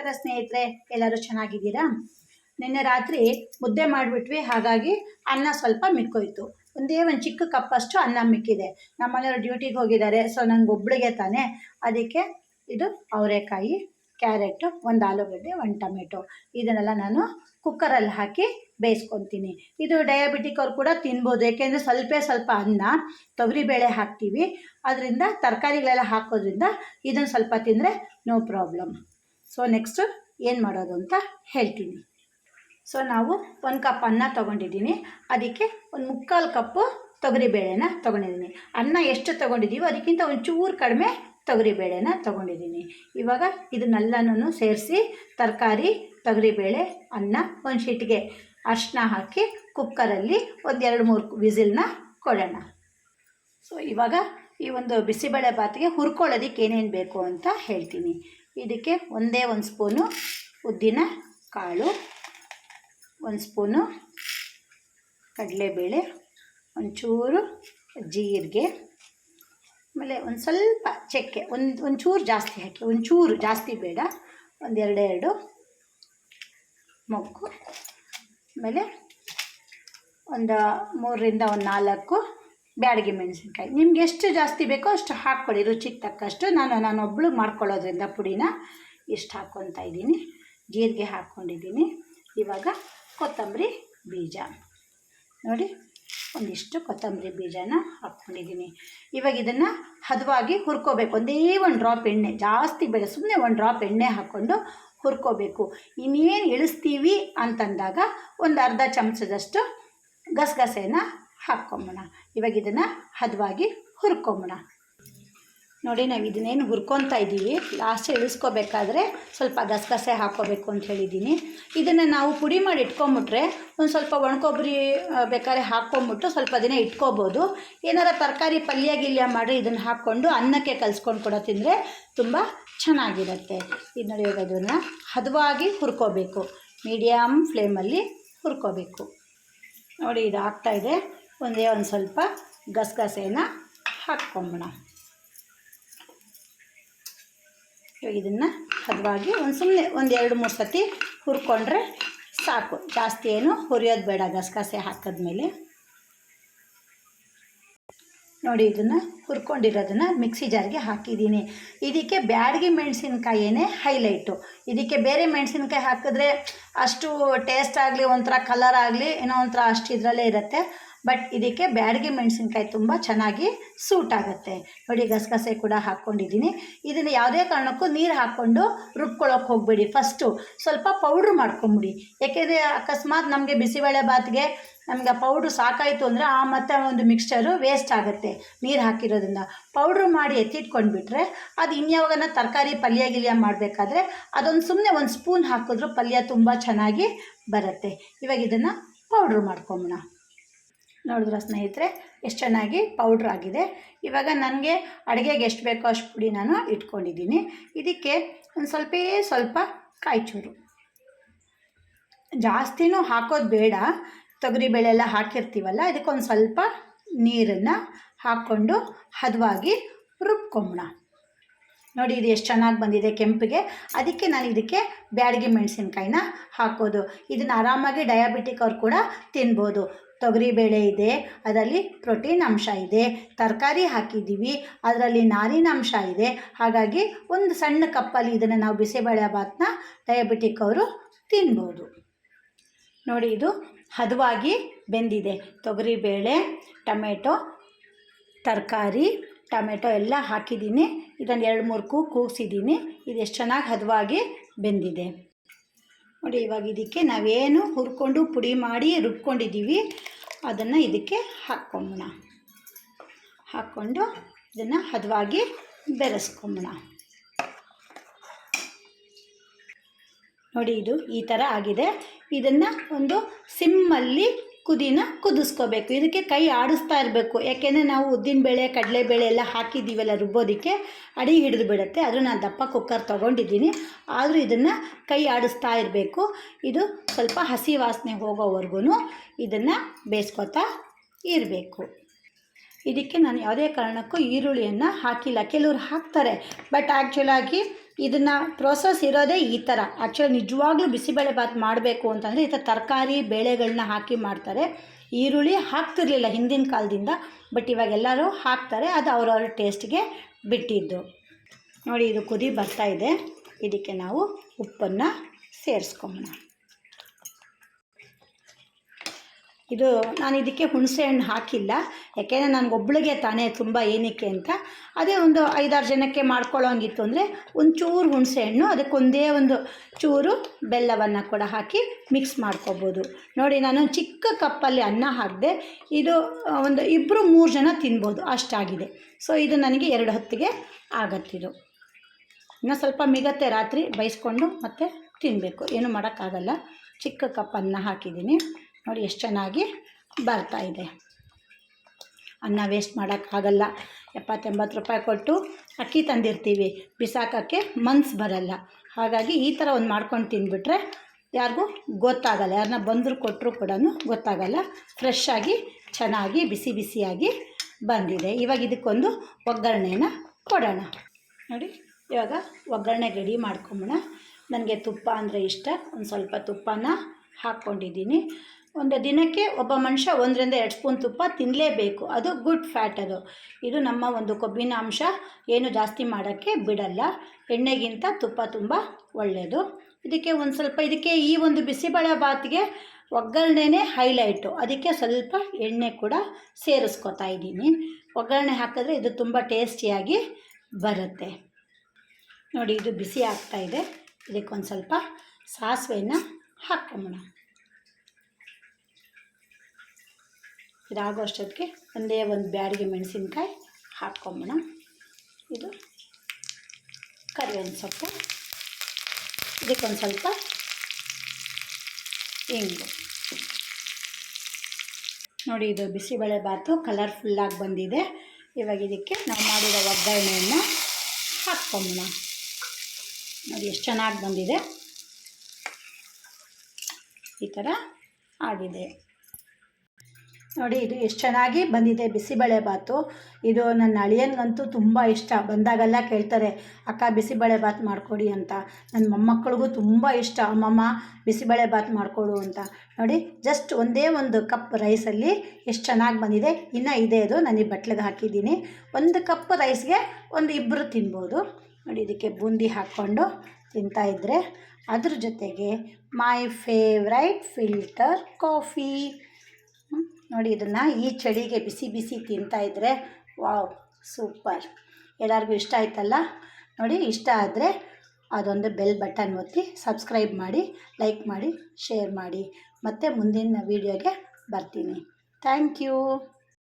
ನಮಸ್ಕಾರ ಸ್ನೇಹಿತರೆ, ಎಲ್ಲರೂ ಚೆನ್ನಾಗಿದ್ದೀರಾ? ನಿನ್ನೆ ರಾತ್ರಿ ಮುದ್ದೆ ಮಾಡಿಬಿಟ್ವಿ, ಹಾಗಾಗಿ ಅನ್ನ ಸ್ವಲ್ಪ ಮಿಕ್ಕೋಯ್ತು. ಒಂದೇ ಒಂದು ಚಿಕ್ಕ ಕಪ್ಪಷ್ಟು ಅನ್ನ ಮಿಕ್ಕಿದೆ. ನಮ್ಮನೆಯವರು ಡ್ಯೂಟಿಗೆ ಹೋಗಿದ್ದಾರೆ, ಸೊ ನಂಗೆ ಒಬ್ಳಿಗೆ ತಾನೇ. ಅದಕ್ಕೆ ಇದು ಅವರೆಕಾಯಿ, ಕ್ಯಾರೆಟು, ಒಂದು ಆಲೂಗಡ್ಡೆ, ಒಂದು ಟೊಮೆಟೊ. ಇದನ್ನೆಲ್ಲ ನಾನು ಕುಕ್ಕರಲ್ಲಿ ಹಾಕಿ ಬೇಯಿಸ್ಕೊತೀನಿ. ಇದು ಡಯಾಬಿಟಿಕ್ ಅವ್ರು ಕೂಡ ತಿನ್ಬೋದು. ಏಕೆಂದರೆ ಸ್ವಲ್ಪ ಸ್ವಲ್ಪ ಅನ್ನ ತೊಗರಿಬೇಳೆ ಹಾಕ್ತೀವಿ. ಅದರಿಂದ ತರಕಾರಿಗಳೆಲ್ಲ ಹಾಕೋದ್ರಿಂದ ಇದನ್ನು ಸ್ವಲ್ಪ ತಿಂದರೆ ನೋ ಪ್ರಾಬ್ಲಮ್. ಸೊ ನೆಕ್ಸ್ಟು ಏನು ಮಾಡೋದು ಅಂತ ಹೇಳ್ತೀನಿ. ಸೊ ನಾವು ಒಂದು ಕಪ್ ಅನ್ನ ತೊಗೊಂಡಿದ್ದೀನಿ. ಅದಕ್ಕೆ ಒಂದು ಮುಕ್ಕಾಲು ಕಪ್ಪು ತೊಗರಿಬೇಳೆನ ತೊಗೊಂಡಿದ್ದೀನಿ. ಅನ್ನ ಎಷ್ಟು ತೊಗೊಂಡಿದ್ದೀವೋ ಅದಕ್ಕಿಂತ ಒಂಚೂರು ಕಡಿಮೆ ತೊಗರಿಬೇಳೆನ ತೊಗೊಂಡಿದ್ದೀನಿ. ಇವಾಗ ಇದನ್ನೆಲ್ಲನೂ ಸೇರಿಸಿ ತರಕಾರಿ, ತೊಗರಿಬೇಳೆ, ಅನ್ನ ಒಂದು ಶೀಟ್ಗೆ ಅರಿಶಿನ ಹಾಕಿ ಕುಕ್ಕರಲ್ಲಿ ಒಂದು ಎರಡು ಮೂರು ವಿಸಿಲ್ನ ಕೊಡೋಣ. ಸೊ ಇವಾಗ ಈ ಒಂದು ಬಿಸಿಬೇಳೆ ಬಾತಿಗೆ ಹುರ್ಕೊಳ್ಳೋದಕ್ಕೆ ಏನೇನು ಬೇಕು ಅಂತ ಹೇಳ್ತೀನಿ. ಇದಕ್ಕೆ ಒಂದೇ ಒಂದು ಸ್ಪೂನು ಉದ್ದಿನ ಕಾಳು, ಒಂದು ಸ್ಪೂನು ಕಡಲೆಬೇಳೆ, ಒಂಚೂರು ಜೀರಿಗೆ, ಆಮೇಲೆ ಒಂದು ಸ್ವಲ್ಪ ಚಕ್ಕೆ, ಒಂದು ಒಂಚೂರು ಜಾಸ್ತಿ ಹಾಕಿ, ಒಂಚೂರು ಜಾಸ್ತಿ ಬೇಡ, ಒಂದೆರಡೆರಡು ಮೊಗ್ಗು, ಆಮೇಲೆ ಒಂದು ಮೂರರಿಂದ ಒಂದು ನಾಲ್ಕು ಬ್ಯಾಡಗಿ ಮೆಣಸಿನ್ಕಾಯಿ. ನಿಮ್ಗೆ ಎಷ್ಟು ಜಾಸ್ತಿ ಬೇಕೋ ಅಷ್ಟು ಹಾಕ್ಕೊಳ್ಳಿ, ರುಚಿಗೆ ತಕ್ಕಷ್ಟು. ನಾನು ನಾನು ಒಬ್ಳು ಮಾಡ್ಕೊಳ್ಳೋದ್ರಿಂದ ಪುಡಿನ ಇಷ್ಟು ಹಾಕ್ಕೊತಾ ಇದ್ದೀನಿ. ಜೀರಿಗೆ ಹಾಕ್ಕೊಂಡಿದ್ದೀನಿ. ಇವಾಗ ಕೊತ್ತಂಬರಿ ಬೀಜ. ನೋಡಿ, ಒಂದಿಷ್ಟು ಕೊತ್ತಂಬರಿ ಬೀಜನ ಹಾಕ್ಕೊಂಡಿದ್ದೀನಿ. ಇವಾಗ ಇದನ್ನು ಹದವಾಗಿ ಹುರ್ಕೋಬೇಕು. ಒಂದೇ ಒಂದು ಡ್ರಾಪ್ ಎಣ್ಣೆ, ಜಾಸ್ತಿ ಬೇಡ ಸುಮ್ಮನೆ ಒಂದು ಡ್ರಾಪ್ ಎಣ್ಣೆ ಹಾಕ್ಕೊಂಡು ಹುರ್ಕೋಬೇಕು. ಇನ್ನೇನು ಇಳಿಸ್ತೀವಿ ಅಂತಂದಾಗ ಒಂದು ಅರ್ಧ ಚಮಚದಷ್ಟು ಗಸಗಸೆನ ಹಾಕ್ಕೊಂಬೋಣ ಇವಾಗ ಇದನ್ನು ಹದವಾಗಿ ಹುರ್ಕೊಂಬೋಣ. ನೋಡಿ, ನಾವು ಇದನ್ನೇನು ಹುರ್ಕೊತಾ ಇದ್ದೀವಿ ಲಾಸ್ಟ್ ಇಳಿಸ್ಕೋಬೇಕಾದ್ರೆ ಸ್ವಲ್ಪ ಗಸಗಸೆ ಹಾಕ್ಕೋಬೇಕು ಅಂತ ಹೇಳಿದ್ದೀನಿ ಇದನ್ನು ನಾವು ಪುಡಿ ಮಾಡಿ ಇಟ್ಕೊಂಬಿಟ್ರೆ ಒಂದು ಸ್ವಲ್ಪ ಒಣಕೊಬ್ಬರಿ ಬೇಕಾದ್ರೆ ಹಾಕ್ಕೊಂಬಿಟ್ಟು ಸ್ವಲ್ಪ ದಿನ ಇಟ್ಕೋಬೋದು. ಏನಾರ ತರಕಾರಿ ಪಲ್ಯ ಗಿಲ್ಯ ಮಾಡಿ ಇದನ್ನು ಹಾಕ್ಕೊಂಡು ಅನ್ನಕ್ಕೆ ಕಲಿಸ್ಕೊಂಡು ಕೂಡ ತಿಂದರೆ ತುಂಬ ಚೆನ್ನಾಗಿರುತ್ತೆ. ಇದು ನೋಡಿ ಇವಾಗ ಇದನ್ನು ಹದವಾಗಿ ಹುರ್ಕೋಬೇಕು. ಮೀಡಿಯಮ್ ಫ್ಲೇಮಲ್ಲಿ ಹುರ್ಕೋಬೇಕು. ನೋಡಿ ಇದು. ಆಗ್ತಾಯಿದೆ ಒಂದೇ ಒಂದು ಸ್ವಲ್ಪ ಗಸಗಸೆನ ಹಾಕ್ಕೊಂಬೋಣ ಇವಾಗ ಇದನ್ನು ಹದವಾಗಿ ಒಂದು ಸುಮ್ಮನೆ ಒಂದು ಎರಡು ಮೂರು ಸತಿ ಹುರ್ಕೊಂಡ್ರೆ ಸಾಕು. ಜಾಸ್ತಿ ಏನು ಹುರಿಯೋದು ಬೇಡ ಗಸಗಸೆ ಹಾಕಿದ್ಮೇಲೆ. ನೋಡಿ ಇದನ್ನು ಹುರ್ಕೊಂಡಿರೋದನ್ನು ಮಿಕ್ಸಿ ಜಾರ್ಗೆ ಹಾಕಿದ್ದೀನಿ. ಇದಕ್ಕೆ ಬ್ಯಾಡಗಿ ಮೆಣಸಿನ್ಕಾಯಿನೇ ಹೈಲೈಟು. ಇದಕ್ಕೆ ಬೇರೆ ಮೆಣಸಿನ್ಕಾಯಿ ಹಾಕಿದ್ರೆ ಅಷ್ಟು ಟೇಸ್ಟ್ ಆಗಲಿ, ಒಂಥರ ಕಲರ್ ಆಗಲಿ, ಏನೋ ಒಂಥರ ಅಷ್ಟು ಇದರಲ್ಲೇ ಇರುತ್ತೆ. ಬಟ್ ಇದಕ್ಕೆ ಬ್ಯಾಡಿಗೆ ಮೆಣಸಿನ್ಕಾಯಿ ತುಂಬ ಚೆನ್ನಾಗಿ ಸೂಟ್ ಆಗುತ್ತೆ. ನೋಡಿ, ಗಸಗಸೆ ಕೂಡ ಹಾಕ್ಕೊಂಡಿದ್ದೀನಿ. ಇದನ್ನು ಯಾವುದೇ ಕಾರಣಕ್ಕೂ ನೀರು ಹಾಕ್ಕೊಂಡು ರುಬ್ಕೊಳ್ಳೋಕೆ ಹೋಗಬೇಡಿ ಫಸ್ಟು ಸ್ವಲ್ಪ ಪೌಡ್ರ್ ಮಾಡ್ಕೊಂಬಿಡಿ. ಯಾಕೆಂದರೆ ಅಕಸ್ಮಾತ್ ನಮಗೆ ಬಿಸಿಬೇಳೆ ಬಾತ್ಗೆ ನಮ್ಗೆ ಪೌಡ್ರು ಸಾಕಾಯಿತು ಅಂದರೆ ಆ ಮತ್ತೆ ಒಂದು ಮಿಕ್ಸ್ಚರು ವೇಸ್ಟ್ ಆಗುತ್ತೆ ನೀರು ಹಾಕಿರೋದ್ರಿಂದ. ಪೌಡ್ರು ಮಾಡಿ ಎತ್ತಿಟ್ಕೊಂಡ್ಬಿಟ್ರೆ ಅದು ಇನ್ಯಾವಾಗನ ತರಕಾರಿ ಪಲ್ಯ ಗಿಲ್ಯ ಮಾಡಬೇಕಾದ್ರೆ ಅದೊಂದು ಸುಮ್ಮನೆ ಒಂದು ಸ್ಪೂನ್ ಹಾಕಿದ್ರು ಪಲ್ಯ ತುಂಬ ಚೆನ್ನಾಗಿ ಬರುತ್ತೆ. ಇವಾಗ ಇದನ್ನು ಪೌಡ್ರ್ ಮಾಡ್ಕೊಂಬೋಣ ನೋಡಿದ್ರ ಸ್ನೇಹಿತರೆ? ಎಷ್ಟು ಚೆನ್ನಾಗಿ ಪೌಡ್ರ್ ಆಗಿದೆ. ಇವಾಗ ನನಗೆ ಅಡುಗೆಗೆ ಎಷ್ಟು ಬೇಕೋ ಅಷ್ಟು ಪುಡಿ ನಾನು ಇಟ್ಕೊಂಡಿದ್ದೀನಿ. ಇದಕ್ಕೆ ಒಂದು ಸ್ವಲ್ಪ ಸ್ವಲ್ಪ ಕಾಯಿಚೂರು. ಜಾಸ್ತಿನೂ ಹಾಕೋದು ಬೇಡ. ತೊಗರಿಬೇಳೆ ಎಲ್ಲ ಹಾಕಿರ್ತೀವಲ್ಲ, ಇದಕ್ಕೊಂದು ಸ್ವಲ್ಪ ನೀರನ್ನು ಹಾಕ್ಕೊಂಡು ಹದವಾಗಿ ರುಬ್ಕೊಂಬೋಣ ನೋಡಿ ಇದು ಎಷ್ಟು ಚೆನ್ನಾಗಿ ಬಂದಿದೆ ಕೆಂಪಿಗೆ. ಅದಕ್ಕೆ ನಾನು ಇದಕ್ಕೆ ಬ್ಯಾಡಗಿ ಮೆಣಸಿನ್ಕಾಯಿನ ಹಾಕೋದು. ಇದನ್ನು ಆರಾಮಾಗಿ ಡಯಾಬಿಟಿಕ್ ಅವ್ರು ಕೂಡ ತಿನ್ಬೋದು. ತೊಗರಿಬೇಳೆ ಇದೆ, ಅದರಲ್ಲಿ ಪ್ರೋಟೀನ್ ಅಂಶ ಇದೆ, ತರಕಾರಿ ಹಾಕಿದ್ದೀವಿ, ಅದರಲ್ಲಿ ನಾರಿನಾಂಶ ಇದೆ. ಹಾಗಾಗಿ ಒಂದು ಸಣ್ಣ ಕಪ್ಪಲ್ಲಿ ಇದನ್ನು ನಾವು ಬಿಸಿಬೇಳೆ ಬಾತ್ನ ಡಯಾಬಿಟಿಕ್ ಅವರು ತಿನ್ಬೋದು. ನೋಡಿ ಇದು ಹದವಾಗಿ ಬೆಂದಿದೆ. ತೊಗರಿಬೇಳೆ ಟೊಮೆಟೊ, ತರಕಾರಿ, ಟೊಮೆಟೊ ಎಲ್ಲ ಹಾಕಿದ್ದೀನಿ. ಇದನ್ನು ಎರಡು ಮೂರು ಕೂ ಕೂಗಿಸಿದ್ದೀನಿ. ಇದು ಎಷ್ಟು ಚೆನ್ನಾಗಿ ಹದವಾಗಿ ಬೆಂದಿದೆ. ನೋಡಿ ಇವಾಗ ಇದಕ್ಕೆ ನಾವೇನು ಹುರ್ಕೊಂಡು ಪುಡಿ ಮಾಡಿ ರುಬ್ಕೊಂಡಿದ್ದೀವಿ. ಅದನ್ನು ಇದಕ್ಕೆ ಹಾಕ್ಕೊಂಬೋಣ ಹಾಕ್ಕೊಂಡು ಇದನ್ನು ಹದವಾಗಿ ಬೆರೆಸ್ಕೊಂಬೋಣ. ನೋಡಿ ಇದು ಈ ಥರ ಆಗಿದೆ. ಇದನ್ನು ಒಂದು ಸಿಮ್ಮಲ್ಲಿ ಕುದಿನ ಕುದಿಸ್ಕೋಬೇಕು. ಇದಕ್ಕೆ ಕೈ ಆಡಿಸ್ತಾ ಇರಬೇಕು. ಯಾಕೆಂದರೆ ನಾವು ಉದ್ದಿನ ಬೇಳೆ, ಕಡಲೆ ಕಡಲೆಬೇಳೆ ಎಲ್ಲ ಹಾಕಿದ್ದೀವಲ್ಲ ರುಬ್ಬೋದಕ್ಕೆ, ಅಡಿ ಹಿಡಿದು ಬಿಡುತ್ತೆ. ಅದು ನಾನು ದಪ್ಪ ಕುಕ್ಕರ್ ತೊಗೊಂಡಿದ್ದೀನಿ. ಆದರೂ ಇದನ್ನು ಕೈ ಆಡಿಸ್ತಾ ಇರಬೇಕು. ಇದು ಸ್ವಲ್ಪ ಹಸಿ ವಾಸನೆ ಹೋಗೋವರೆಗೂ ಇದನ್ನು ಬೇಯಿಸ್ಕೊತಾ ಇರಬೇಕು. ಇದಕ್ಕೆ ನಾನು ಯಾವುದೇ ಕಾರಣಕ್ಕೂ ಈರುಳ್ಳಿಯನ್ನು ಹಾಕಿಲ್ಲ. ಕೆಲವ್ರು ಹಾಕ್ತಾರೆ. ಬಟ್ ಆ್ಯಕ್ಚುಲಾಗಿ ಇದನ್ನು ಪ್ರೋಸೆಸ್ ಇರೋದೇ ಈ ಥರ ಆ್ಯಕ್ಚುಲಿ ನಿಜವಾಗ್ಲೂ ಬಿಸಿಬೇಳೆ ಭಾತ್ ಮಾಡಬೇಕು ಅಂತಂದರೆ ಈ ಥರ ತರಕಾರಿ ಬೇಳೆಗಳನ್ನ ಹಾಕಿ ಮಾಡ್ತಾರೆ. ಈರುಳ್ಳಿ ಹಾಕ್ತಿರ್ಲಿಲ್ಲ ಹಿಂದಿನ ಕಾಲದಿಂದ ಬಟ್ ಇವಾಗ ಎಲ್ಲರೂ ಹಾಕ್ತಾರೆ. ಅದು ಅವ್ರವ್ರ ಟೇಸ್ಟ್ಗೆ ಬಿಟ್ಟಿದ್ದು. ನೋಡಿ ಇದು ಕುದಿ ಬರ್ತಾ ಇದೆ. ಇದಕ್ಕೆ ನಾವು ಉಪ್ಪನ್ನು ಸೇರಿಸ್ಕೊಂಬೋಣ ಇದು ನಾನು ಇದಕ್ಕೆ ಹುಣಸೆ ಹಣ್ಣು ಹಾಕಿಲ್ಲ. ಯಾಕೆಂದರೆ ನನಗೊಬ್ಬಳಿಗೆ ತಾನೇ ತುಂಬ ಏನಕ್ಕೆ ಅಂತ. ಅದೇ ಒಂದು ಐದಾರು ಜನಕ್ಕೆ ಮಾಡ್ಕೊಳ್ಳೋಂಗಿತ್ತು ಅಂದರೆ ಒಂಚೂರು ಹುಣಸೆ ಹಣ್ಣು, ಅದಕ್ಕೊಂದೇ ಒಂದು ಚೂರು ಬೆಲ್ಲವನ್ನು ಕೂಡ ಹಾಕಿ ಮಿಕ್ಸ್ ಮಾಡ್ಕೋಬೋದು. ನೋಡಿ, ನಾನು ಚಿಕ್ಕ ಕಪ್ಪಲ್ಲಿ ಅನ್ನ ಹಾಕಿದೆ, ಇದು ಒಂದು ಇಬ್ಬರು ಮೂರು ಜನ ತಿನ್ಬೋದು, ಅಷ್ಟಾಗಿದೆ. ಸೊ ಇದು ನನಗೆ ಎರಡು ಹೊತ್ತಿಗೆ ಆಗತ್ತಿದು ಇನ್ನು ಸ್ವಲ್ಪ ಮಿಗತ್ತೆ ರಾತ್ರಿ, ಬೈಸ್ಕೊಂಡು ಮತ್ತೆ ತಿನ್ನಬೇಕು ಏನು ಮಾಡೋಕ್ಕಾಗಲ್ಲ. ಚಿಕ್ಕ ಕಪ್ ಅನ್ನ ಹಾಕಿದ್ದೀನಿ. ನೋಡಿ ಎಷ್ಟು ಚೆನ್ನಾಗಿ ಬರ್ತಾ ಇದೆ. ಅನ್ನ ವೇಸ್ಟ್ ಮಾಡೋಕ್ಕಾಗಲ್ಲ ಎಪ್ಪತ್ತೆಂಬತ್ತು ರೂಪಾಯಿ ಕೊಟ್ಟು ಅಕ್ಕಿ ತಂದಿರ್ತೀವಿ. ಬಿಸಾಕೋಕ್ಕೆ ಮನ್ಸು ಬರಲ್ಲ. ಹಾಗಾಗಿ ಈ ಥರ ಒಂದು ಮಾಡ್ಕೊಂಡು ತಿಂದುಬಿಟ್ರೆ ಯಾರಿಗೂ ಗೊತ್ತಾಗಲ್ಲ. ಯಾರನ್ನ ಬಂದರೂ ಕೊಟ್ಟರು ಕೂಡ ಗೊತ್ತಾಗಲ್ಲ. ಫ್ರೆಶ್ ಆಗಿ, ಚೆನ್ನಾಗಿ, ಬಿಸಿ ಬಿಸಿಯಾಗಿ ಬಂದಿದೆ. ಇವಾಗ ಇದಕ್ಕೊಂದು ಒಗ್ಗರಣೆನ ಕೊಡೋಣ. ನೋಡಿ, ಇವಾಗ ಒಗ್ಗರಣೆ ರೆಡಿ ಮಾಡ್ಕೊಂಬೋಣ ನನಗೆ ತುಪ್ಪ ಅಂದರೆ ಇಷ್ಟ. ಒಂದು ಸ್ವಲ್ಪ ತುಪ್ಪನ ಹಾಕ್ಕೊಂಡಿದ್ದೀನಿ. ಒಂದು ದಿನಕ್ಕೆ ಒಬ್ಬ ಮನುಷ್ಯ ಒಂದರಿಂದ ಎರಡು ಸ್ಪೂನ್ ತುಪ್ಪ ತಿನ್ನಲೇಬೇಕು ಅದು ಗುಡ್ ಫ್ಯಾಟ್ ಅದು. ಇದು ನಮ್ಮ ಒಂದು ಕೊಬ್ಬಿನ ಅಂಶ. ಏನು ಜಾಸ್ತಿ ಮಾಡೋಕ್ಕೆ ಬಿಡಲ್ಲ. ಎಣ್ಣೆಗಿಂತ ತುಪ್ಪ ತುಂಬ ಒಳ್ಳೆಯದು ಇದಕ್ಕೆ ಒಂದು ಸ್ವಲ್ಪ, ಇದಕ್ಕೆ ಈ ಒಂದು ಬಿಸಿಬೇಳೆ ಬಾತಿಗೆ ಒಗ್ಗರಣೆನೇ ಹೈಲೈಟು. ಅದಕ್ಕೆ ಸ್ವಲ್ಪ ಎಣ್ಣೆ ಕೂಡ ಸೇರಿಸ್ಕೊತಾ ಇದ್ದೀನಿ. ಒಗ್ಗರಣೆ ಹಾಕಿದ್ರೆ ಇದು ತುಂಬ ಟೇಸ್ಟಿಯಾಗಿ ಬರುತ್ತೆ. ನೋಡಿ, ಇದು ಬಿಸಿ ಆಗ್ತಾ ಇದೆ. ಇದಕ್ಕೊಂದು ಸ್ವಲ್ಪ ಸಾಸಿವೆನ ಹಾಕ್ಕೊಂಬೋಣ ಇದಾಗೋ ಅಷ್ಟೊತ್ತಿಗೆ ಒಂದೇ ಒಂದು ಬ್ಯಾಡಿಗೆ ಮೆಣಸಿನ್ಕಾಯಿ ಹಾಕ್ಕೊಂಬೋಣ ಇದು ಕರಿಬೇವಿನ ಸೊಪ್ಪು. ಇದಕ್ಕೊಂದು ಸ್ವಲ್ಪ ಇಂಗು. ನೋಡಿ, ಇದು ಬಿಸಿಬೇಳೆ ಬಾತು ಕಲರ್ಫುಲ್ಲಾಗಿ ಬಂದಿದೆ. ಇವಾಗ ಇದಕ್ಕೆ ನಾವು ಮಾಡಿರೋ ಒಗ್ಗರಣೆಯನ್ನು ಹಾಕ್ಕೊಂಬೋಣ ನೋಡಿ, ಎಷ್ಟು ಚೆನ್ನಾಗಿ ಬಂದಿದೆ. ಈ ಥರ ಆಗಿದೆ. ನೋಡಿ, ಇದು ಎಷ್ಟು ಚೆನ್ನಾಗಿ ಬಂದಿದೆ. ಬಿಸಿಬೇಳೆ ಬಾತು. ಇದು ನನ್ನ ಅಳಿಯನಿಗಂತೂ ತುಂಬ ಇಷ್ಟ. ಬಂದಾಗೆಲ್ಲ ಕೇಳ್ತಾರೆ, ಅಕ್ಕ, ಬಿಸಿಬೇಳೆ ಬಾತ್ ಮಾಡಿಕೊಡಿ ಅಂತ. ನನ್ನ ಮೊಮ್ಮಕ್ಕಳಿಗೂ ತುಂಬ ಇಷ್ಟ. ಅಮ್ಮಮ್ಮ, ಬಿಸಿಬೇಳೆ ಬಾತ್ ಮಾಡಿಕೊಡು ಅಂತ. ನೋಡಿ, ಜಸ್ಟ್ ಒಂದೇ ಒಂದು ಕಪ್ ರೈಸಲ್ಲಿ ಎಷ್ಟು ಚೆನ್ನಾಗಿ ಬಂದಿದೆ. ಇನ್ನು ಇದೆ ಅದು. ನಾನು ಈ ಬಟ್ಲಿಗೆ ಹಾಕಿದ್ದೀನಿ. ಒಂದು ಕಪ್ ರೈಸ್ಗೆ ಒಂದು ಇಬ್ಬರು ತಿನ್ಬೋದು. ನೋಡಿ, ಇದಕ್ಕೆ ಬೂಂದಿ ಹಾಕ್ಕೊಂಡು ತಿಂತಾಯಿದ್ರೆ ಅದ್ರ ಜೊತೆಗೆ ಮೈ ಫೇವ್ರೈಟ್ ಫಿಲ್ಟರ್ ಕಾಫಿ. ನೋಡಿ, ಇದನ್ನು ಈ ಚಳಿಗೆ ಬಿಸಿ ಬಿಸಿ ತಿಂತಾಯಿದ್ರೆ ವಾವ್, ಸೂಪರ್. ಎಲ್ಲರಿಗೂ ಇಷ್ಟ ಆಯ್ತಲ್ಲ? ನೋಡಿ, ಇಷ್ಟ ಆದರೆ ಅದೊಂದು ಬೆಲ್ ಬಟನ್ ಒತ್ತಿ ಸಬ್ಸ್ಕ್ರೈಬ್ ಮಾಡಿ, ಲೈಕ್ ಮಾಡಿ, ಶೇರ್ ಮಾಡಿ. ಮತ್ತು ಮುಂದಿನ ವೀಡಿಯೋಗೆ ಬರ್ತೀನಿ. Thank you.